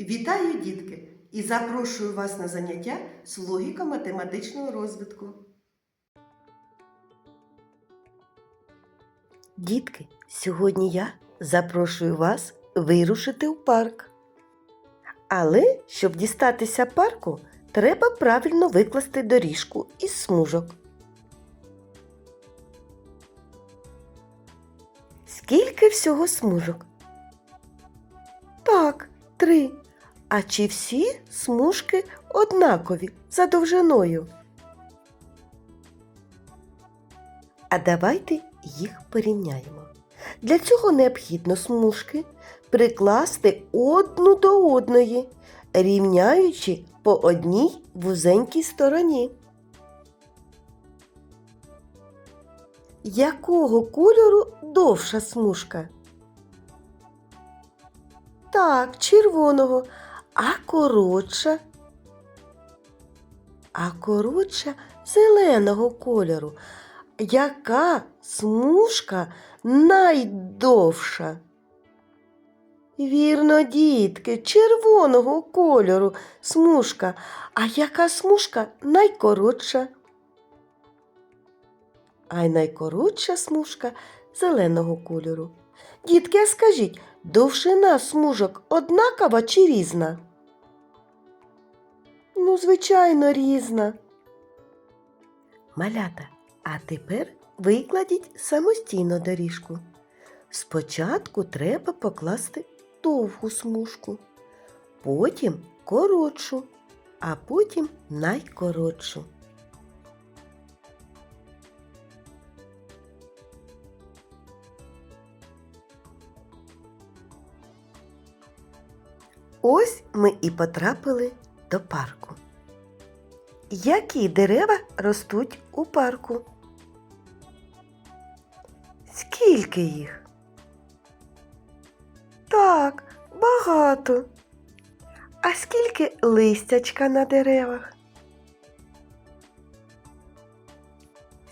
Вітаю, дітки! І запрошую вас на заняття з логіко-математичного розвитку. Дітки, сьогодні я запрошую вас вирушити в парк. Але щоб дістатися парку, треба правильно викласти доріжку із смужок. Скільки всього смужок? Так, три. А чи всі смужки однакові за довжиною? А давайте їх порівняємо. Для цього необхідно смужки прикласти одну до одної, рівняючи по одній вузенькій стороні. Якого кольору довша смужка? Так, червоного, а коротша. А коротша зеленого кольору. Яка смужка найдовша? Вірно, дітки, червоного кольору смужка. А яка смужка найкоротша? А й найкоротша смужка зеленого кольору. Дітки, скажіть, довжина смужок однакова чи різна? Ну, звичайно, різна. Малята, а тепер викладіть самостійно доріжку. Спочатку треба покласти довгу смужку, потім коротшу, а потім найкоротшу. Ось ми і потрапили до парку. Які дерева ростуть у парку? Скільки їх? Так, багато. А скільки листячка на деревах?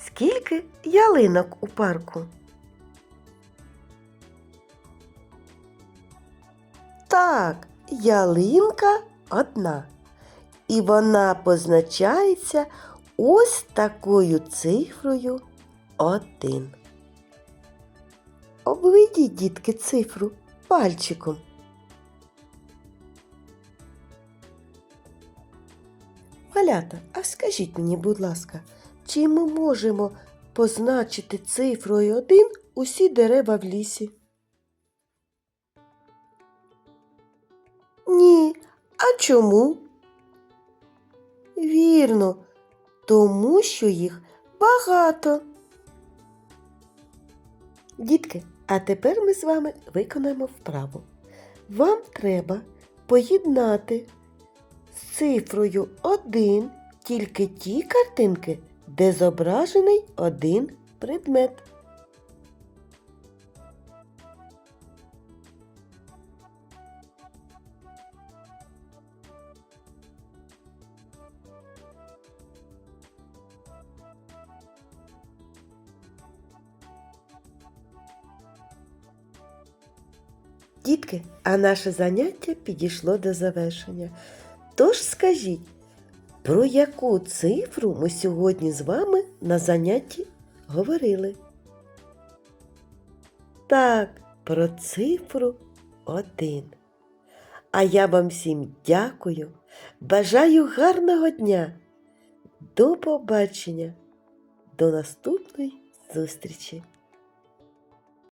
Скільки ялинок у парку? Так, ялинка одна. І вона позначається ось такою цифрою один. Обведіть, дітки, цифру пальчиком. Малята, а скажіть мені, будь ласка, чи ми можемо позначити цифрою один усі дерева в лісі? Ні. А чому? Вірно, тому що їх багато. Дітки, а тепер ми з вами виконаємо вправу. Вам треба поєднати з цифрою 1 тільки ті картинки, де зображений один предмет. Дітки, а наше заняття підійшло до завершення. Тож скажіть, про яку цифру ми сьогодні з вами на занятті говорили? Так, про цифру один. А я вам всім дякую, бажаю гарного дня. До побачення, до наступної зустрічі!